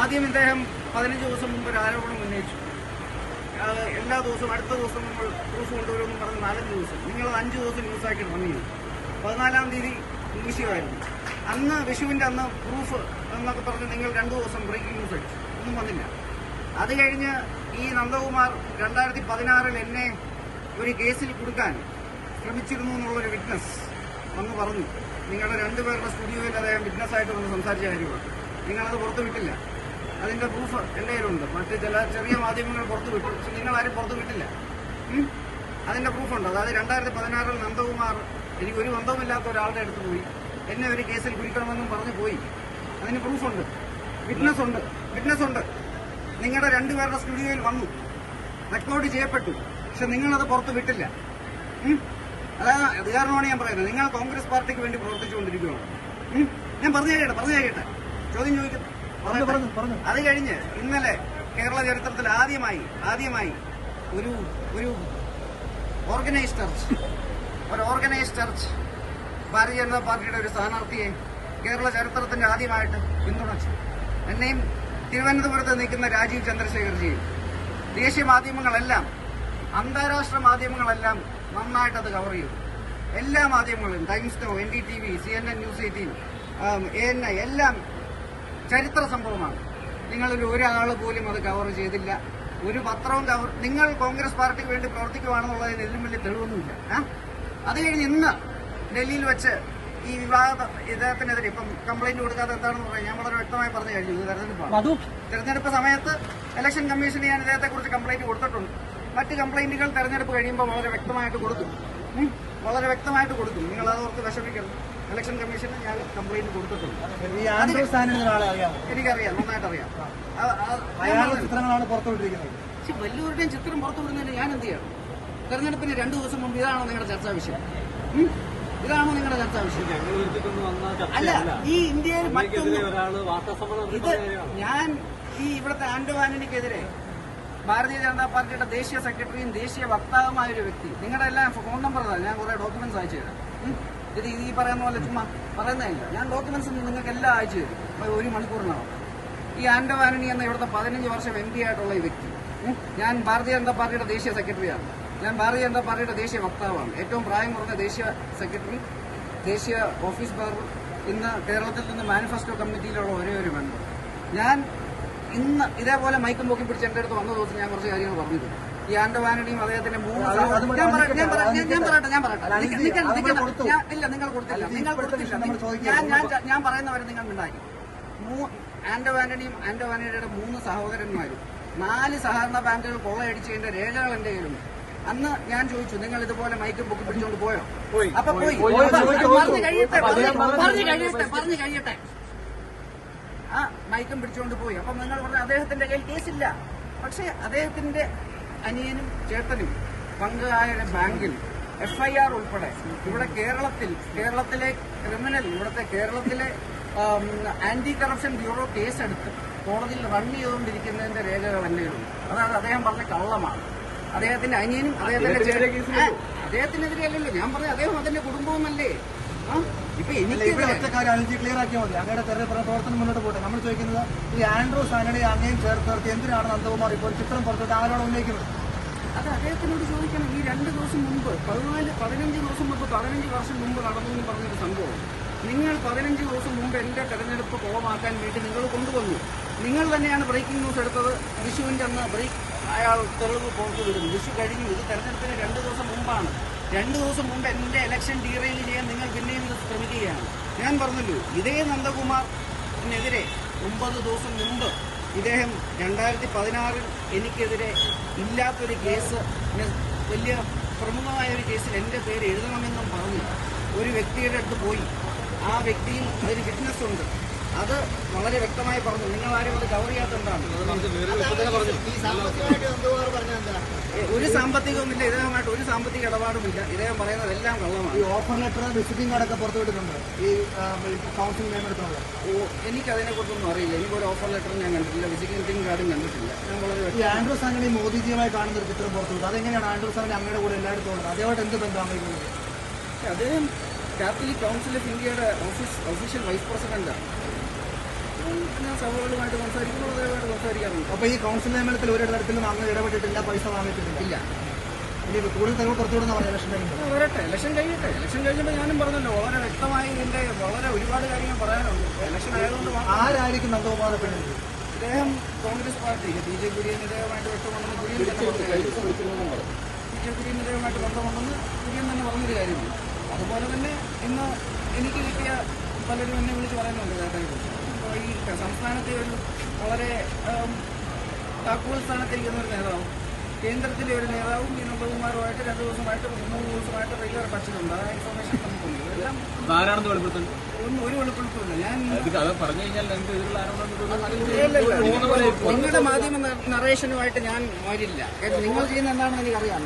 ആദ്യം ഇദ്ദേഹം പതിനഞ്ച് ദിവസം മുമ്പ് ഒരു ആരോപണം ഉന്നയിച്ചു. എല്ലാ ദിവസവും അടുത്ത ദിവസം നമ്മൾ പ്രൂഫ് കൊണ്ടുവരുമെന്ന് പറഞ്ഞ് നാലഞ്ച് ദിവസം. നിങ്ങൾ അഞ്ച് ദിവസം ന്യൂസാക്കി വന്നിരുന്നു. പതിനാലാം തീയതി വിഷയമായിരുന്നു അന്ന് വിഷുവിന്റെ അന്ന് പ്രൂഫ് എന്നൊക്കെ പറഞ്ഞ് നിങ്ങൾ രണ്ട് ദിവസം ബ്രേക്കിംഗ് ന്യൂസ് അടിച്ചു. ഒന്നും വന്നില്ല. അത് കഴിഞ്ഞ് ഈ നന്ദകുമാർ രണ്ടായിരത്തി പതിനാറിൽ എന്നെ ഒരു കേസിൽ കൊടുക്കാൻ ശ്രമിച്ചിരുന്നു എന്നുള്ളൊരു വിറ്റ്നസ് വന്ന് പറഞ്ഞു. നിങ്ങളുടെ രണ്ടുപേരുടെ സ്റ്റുഡിയോയിൽ അദ്ദേഹം വിറ്റ്നസ് ആയിട്ട് വന്ന് സംസാരിച്ച കാര്യമാണ്. നിങ്ങളത് പുറത്തു വിട്ടില്ല അതിന്റെ പ്രൂഫ് കയ്യിലുണ്ട്. മറ്റ് ചില ചെറിയ മാധ്യമങ്ങൾ പുറത്തു വിട്ടു. പക്ഷെ നിങ്ങൾ ആരും പുറത്തു വിട്ടില്ല? അതിന്റെ പ്രൂഫുണ്ട് അതായത് രണ്ടായിരത്തി പതിനാറിൽ നന്ദകുമാർ എനിക്ക് ഒരു ബന്ധവുമില്ലാത്ത ഒരാളുടെ അടുത്ത് പോയി. എന്നെ ഒരു കേസിൽ കുടിക്കണമെന്നും പറഞ്ഞു പോയി. അതിന് പ്രൂഫുണ്ട് വിറ്റ്നസ് ഉണ്ട്. വിറ്റ്നസ് ഉണ്ട്. നിങ്ങളുടെ രണ്ടുപേരുടെ സ്റ്റുഡിയോയിൽ വന്നു. റെക്കോർഡ് ചെയ്യപ്പെട്ടു. പക്ഷെ നിങ്ങളത് പുറത്ത് വിട്ടില്ല. അതായത് അതാ ഞാൻ പറയുന്നത്. നിങ്ങൾ കോൺഗ്രസ് പാർട്ടിക്ക് വേണ്ടി പ്രവർത്തിച്ചുകൊണ്ടിരിക്കുകയാണ്? ഞാൻ പറഞ്ഞു കഴിയട്ടെ പറഞ്ഞു കഴിയട്ടെ ചോദ്യം ചോദിക്കട്ടെ. അത് കഴിഞ്ഞ് ഇന്നലെ കേരള ചരിത്രത്തിൽ ആദ്യമായി ആദ്യമായി ഒരു ഒരു ഓർഗനൈസ് ചർച്ച് ഒരു ഓർഗനൈസ് ചർച്ച് ഭാരതീയ ജനതാ പാർട്ടിയുടെ ഒരു സ്ഥാനാർത്ഥിയെ കേരള ചരിത്രത്തിന്റെ ആദ്യമായിട്ട് പിന്തുണച്ചു. എന്നെയും തിരുവനന്തപുരത്ത് നിൽക്കുന്ന രാജീവ് ചന്ദ്രശേഖർജിയും. ദേശീയ മാധ്യമങ്ങളെല്ലാം അന്താരാഷ്ട്ര മാധ്യമങ്ങളെല്ലാം നന്നായിട്ട് അത് കവർ ചെയ്തു. എല്ലാ മാധ്യമങ്ങളും Times Now N D T V C N N News Eighteen A N I എല്ലാം ചരിത്ര സംഭവമാണ്. നിങ്ങളിൽ ഒരാൾ പോലും അത് കവർ ചെയ്തില്ല. ഒരു പത്രവും കവർ നിങ്ങൾ കോൺഗ്രസ് പാർട്ടിക്ക് വേണ്ടി പ്രവർത്തിക്കുവാണെന്നുള്ളതിന് ഇതിലും വലിയ തെളിവൊന്നുമില്ല? അത് കഴിഞ്ഞ് ഇന്ന് ഡൽഹിയിൽ വെച്ച് ഈ വിവാദ ഇദ്ദേഹത്തിനെതിരെ ഇപ്പം കംപ്ലൈന്റ് കൊടുക്കാതെ എന്താണെന്ന് പറയാം ഞാൻ വളരെ വ്യക്തമായി പറഞ്ഞു കഴിഞ്ഞു ഇത് തെരഞ്ഞെടുപ്പാണ്. തെരഞ്ഞെടുപ്പ് സമയത്ത് ഇലക്ഷൻ കമ്മീഷന് ഞാൻ ഇദ്ദേഹത്തെ കുറിച്ച് കംപ്ലൈന്റ് കൊടുത്തിട്ടുണ്ട്. മറ്റ് കംപ്ലൈന്റുകൾ തെരഞ്ഞെടുപ്പ് കഴിയുമ്പോൾ വളരെ വ്യക്തമായിട്ട് കൊടുക്കും. വളരെ വ്യക്തമായിട്ട് കൊടുക്കും. നിങ്ങൾ അതോർത്ത് വിഷമിക്കരുത്. ഇലക്ഷൻ കമ്മീഷന് ഞാൻ കംപ്ലൈന്റ് കൊടുത്തിട്ടുണ്ട്. എനിക്കറിയാം നന്നായിട്ട് അറിയാം ആ- ആ- ഞാൻ ചിത്രങ്ങളാണ് പുറത്തുവിട്ടിരിക്കുന്നത്. പക്ഷെ വല്ലവരുടെയും ചിത്രം പുറത്തുവിടുന്നതിന് ഞാൻ എന്ത് ചെയ്യണം? തെരഞ്ഞെടുപ്പിന് രണ്ടു ദിവസം മുമ്പ് ഇതാണോ നിങ്ങളുടെ ചർച്ചാ വിഷയം? ഇതാണോ നിങ്ങളുടെ ചർച്ചാ വിഷയം? അല്ല ഈ ഇന്ത്യയിൽ മറ്റൊന്ന് ഇത് ഞാൻ ഈ ഇവിടുത്തെ ആന്റണിക്കെതിരെ ഭാരതീയ ജനതാ പാർട്ടിയുടെ ദേശീയ സെക്രട്ടറിയും ദേശീയ വക്താവുമായ ഒരു വ്യക്തി. നിങ്ങളുടെ എല്ലാം ഫോൺ നമ്പർ തന്നെ ഞാൻ കുറെ ഡോക്യുമെന്റ്സ് അയച്ചു തരാം. ഇത് ഈ പറയുന്ന പോലെ ചുമ്മാ പറയുന്നതല്ല ഞാൻ ഡോക്യുമെന്റ്സ് നിങ്ങൾക്ക് എല്ലാം അയച്ചു തരും. ഒരു- മണിക്കൂറിനകം ഈ ആന്റണി എന്ന ഇവിടുത്തെ പതിനഞ്ച് വർഷം എം പി ആയിട്ടുള്ള ഈ വ്യക്തി. ഞാൻ ഭാരതീയ ജനതാ പാർട്ടിയുടെ ദേശീയ സെക്രട്ടറിയാണ് ഞാൻ ഭാരതീയ ജനതാ പാർട്ടിയുടെ ദേശീയ വക്താവാണ്. ഏറ്റവും പ്രായം കുറഞ്ഞ ദേശീയ സെക്രട്ടറി ദേശീയ ഓഫീസ് ബാർ ഇന്ന് കേരളത്തിൽ നിന്ന് മാനിഫെസ്റ്റോ കമ്മിറ്റിയിലുള്ള ഒരേ ഒരു മെമ്പർ ഞാൻ ഇന്ന് ഇതേപോലെ മൈക്കും പൊക്കി പിടിച്ച് എന്റെ അടുത്ത് വന്ന ദിവസം ഞാൻ കുറച്ച് കാര്യങ്ങൾ പറഞ്ഞിട്ടുണ്ട്. ഈ ആന്റവാനണിയും അദ്ദേഹത്തിന്റെ മൂന്ന് ഞാൻ പറയട്ടെ ഞാൻ പറയട്ടെ ഞാൻ- പറയട്ടെ ഞാൻ പറയട്ടെ. ഇല്ല നിങ്ങൾ കൊടുത്തില്ല. നിങ്ങൾ കൊടുത്തില്ല. ഞാൻ ഞാൻ ഞാൻ പറയുന്നവരെ നിങ്ങൾ ഉണ്ടാക്കി. ആന്റോ ആന്റണിയും ആന്റോ ആന്റണിയുടെ മൂന്ന് സഹോദരന്മാരും നാല് സഹകരണ ബാങ്കുകൾ കൊള്ളയടിച്ചതിന്റെ രേഖകൾ എന്റെ കയ്യിലുണ്ട് അന്ന് ഞാൻ ചോദിച്ചു നിങ്ങൾ ഇതുപോലെ മൈക്കും ബുക്ക് പിടിച്ചോണ്ട് പോയോ? പോയി. അപ്പൊ പോയി. പറഞ്ഞു കഴിയട്ടെ പറഞ്ഞു പറഞ്ഞു. കഴിയട്ടെ പറഞ്ഞു കഴിയട്ടെ. ആ മൈക്കും പിടിച്ചുകൊണ്ട് പോയി. അപ്പം നിങ്ങൾ പറഞ്ഞ അദ്ദേഹത്തിന്റെ കയ്യിൽ കേസില്ല. പക്ഷേ അദ്ദേഹത്തിന്റെ അനിയനും ചേട്ടനും പങ്കായ ബാങ്കിൽ എഫ്ഐആർ ഉൾപ്പെടെ ഇവിടെ കേരളത്തിൽ കേരളത്തിലെ ക്രിമിനൽ ഇവിടുത്തെ കേരളത്തിലെ ആന്റി കറപ്ഷൻ ബ്യൂറോ കേസെടുത്ത് കോടതിയിൽ റൺ ചെയ്തുകൊണ്ടിരിക്കുന്നതിന്റെ രേഖകൾ എന്തെങ്കിലും അതായത് അദ്ദേഹം പറഞ്ഞ കള്ളമാണ്. അദ്ദേഹത്തിന്റെ അനിയനും അദ്ദേഹത്തിന്റെ അദ്ദേഹത്തിനെതിരെ അല്ലല്ലോ. ഞാൻ പറഞ്ഞു അദ്ദേഹം അതിന്റെ കുടുംബവുമല്ലേ? ഇപ്പൊ എനിക്ക് ഒറ്റ കാര്യം അനുജി ക്ലിയർ ആക്കിയാൽ മതി. അങ്ങയുടെ തെരഞ്ഞെടുപ്പ് പ്രവർത്തനം മുന്നോട്ട് പോട്ടെ. നമ്മൾ ചോദിക്കുന്നത് ഈ ആൻഡ്രൂസ് ആന്റണി അങ്ങേയും ചേർത്ത് നിർത്തി എന്തിനാണ് നന്ദകുമാർ ഇപ്പോൾ ചിത്രം പുറത്തോട്ട് ആരോട് ഉന്നയിക്കുന്നത്? അത് അദ്ദേഹത്തിനോട് ചോദിക്കണം. ഈ രണ്ട് ദിവസം മുമ്പ് പതിനാല് പതിനഞ്ച് ദിവസം മുമ്പ് പതിനഞ്ച് വർഷം മുമ്പ് നടന്നു എന്ന് പറഞ്ഞൊരു സംഭവം. നിങ്ങൾ പതിനഞ്ച് ദിവസം മുമ്പ് എന്റെ തെരഞ്ഞെടുപ്പ് കുളമാക്കാൻ വേണ്ടി നിങ്ങൾ കൊണ്ടുവന്നു. നിങ്ങൾ തന്നെയാണ് ബ്രേക്കിംഗ് ന്യൂസ് എടുത്തത്. വിഷുവിന്റെ അന്ന് ബ്രേക്ക് അയാൾ തെളിവ് പുറത്തു വിടുന്നു വിഷു കഴിഞ്ഞു. ഇത് തെരഞ്ഞെടുപ്പിന് രണ്ട് ദിവസം മുമ്പാണ്. രണ്ട് ദിവസം മുമ്പ് എന്റെ ഇലക്ഷൻ ഡീറെയിൽ ചെയ്യാൻ നിങ്ങൾ പിന്നെയും ഇത് ശ്രമിക്കുകയാണ്. ഞാൻ പറഞ്ഞല്ലോ ഇതേ നന്ദകുമാറിനെതിരെ ഒമ്പത് ദിവസം മുമ്പ് ഇദ്ദേഹം രണ്ടായിരത്തി പതിനാറിൽ എനിക്കെതിരെ ഇല്ലാത്തൊരു കേസ് വലിയ പ്രമുഖമായ ഒരു കേസിൽ എന്റെ പേര് എഴുതണമെന്നും പറഞ്ഞു. ഒരു വ്യക്തിയുടെ അടുത്ത് പോയി. ആ വ്യക്തിയിൽ അതിന് വിറ്റ്നസ് ഉണ്ട്. അത് വളരെ വ്യക്തമായി പറഞ്ഞു. നിങ്ങൾ ആരും അത് കവർ ചെയ്യാത്തതാണ് ഒരു സാമ്പത്തികവുമില്ല ഇദ്ദേഹമായിട്ട് ഒരു സാമ്പത്തിക ഇടപാടുമില്ല. ഇദ്ദേഹം പറയുന്നത് എല്ലാം കള്ളമാണ്. ഈ ഓഫർ ലെറ്റർ വിസിറ്റിംഗ് കാർഡൊക്കെ പുറത്തുവിട്ടിട്ടുണ്ട് വിട്ടിട്ടുണ്ട്? ഈ കൗൺസിൽ നിയമനത്തിനുള്ള ഓ എനിക്കതിനെ കുറിച്ചൊന്നും അറിയില്ല എനിക്കൊരു ഓഫർ ലെറ്റർ ഞാൻ കണ്ടിട്ടില്ല. വിസിറ്റിംഗ് കാർഡും കണ്ടിട്ടില്ല. ഞാൻ വളരെ ഈ വ്യക്തമായി ആൻഡ്രൂസ് മോദിജിയുമായി കാണുന്ന ഒരു ചിത്രം പുറത്തുവിട്ടു അതെങ്ങനെയാണ് ആൻഡ്രോ ആന്റണി അങ്ങയുടെ കൂടെ എല്ലായിടത്തും ഉള്ളത് അതേമായിട്ട് എന്ത് ബന്ധമാണ് അദ്ദേഹം കാത്തലിക് കൗൺസിൽ ഓഫ് ഇന്ത്യയുടെ ഓഫീസ് ഒഫീഷ്യൽ വൈസ് പ്രസിഡന്റാണ് ഞാൻ സഭകളുമായിട്ട് സംസാരിക്കുന്നു അതേമായിട്ട് സംസാരിക്കാറുണ്ട്. അപ്പൊ ഈ കൗൺസിൽ നിയമനത്തിൽ ഒരു തരത്തിലും അങ്ങ് ഇടപെട്ടിട്ടില്ല പൈസ വാങ്ങിച്ചിട്ടില്ല ഇനി കൂടുതൽ തെളിവ് പുറത്തുവിടുന്ന പറയാം ഇലക്ഷൻ ആ, വരട്ടെ ഇലക്ഷൻ കഴിയട്ടെ ഇലക്ഷൻ കഴിഞ്ഞപ്പോൾ ഞാനും പറഞ്ഞല്ലോ വളരെ വ്യക്തമായി ഇതിന്റെ വളരെ ഒരുപാട് കാര്യങ്ങൾ പറയാനുണ്ട്. ഇലക്ഷൻ ആയതുകൊണ്ട് ആരായിരിക്കും നന്ദകുമാറെ അദ്ദേഹം Congress party B J P ഇദ്ദേഹമായിട്ട് Kurian B J P ഇദ്ദേഹമായിട്ട് ബന്ധമുണ്ടെന്ന് കുര്യൻ തന്നെ പറഞ്ഞൊരു കാര്യമാണ് അതുപോലെ തന്നെ ഇന്ന് എനിക്ക് കിട്ടിയ പലരും എന്നെ വിളിച്ച് പറയുന്നുണ്ട് ഇദ്ദേഹത്തെക്കുറിച്ച് അപ്പോൾ ഈ സംസ്ഥാനത്തെ ഒരു വളരെ താക്കോൽ സ്ഥാനത്തിരിക്കുന്ന ഒരു നേതാവും കേന്ദ്രത്തിലെ ഒരു നേതാവും ഈ നന്ദകുമാറുമായിട്ട് രണ്ട് ദിവസമായിട്ട് മൂന്ന് ദിവസമായിട്ട് റെഗുലർ ടച്ചിലുണ്ട് ആ ഇൻഫർമേഷൻ നമുക്കുണ്ട്. എല്ലാം ആരാണെന്ന് ഒന്നും ഒരു വെളിപ്പെടുത്തില്ല ഞാൻ നിങ്ങളുടെ മാധ്യമ നറേഷനുമായിട്ട് ഞാൻ വരില്ല. നിങ്ങൾ ചെയ്യുന്ന എന്താണെന്ന് എനിക്കറിയാം.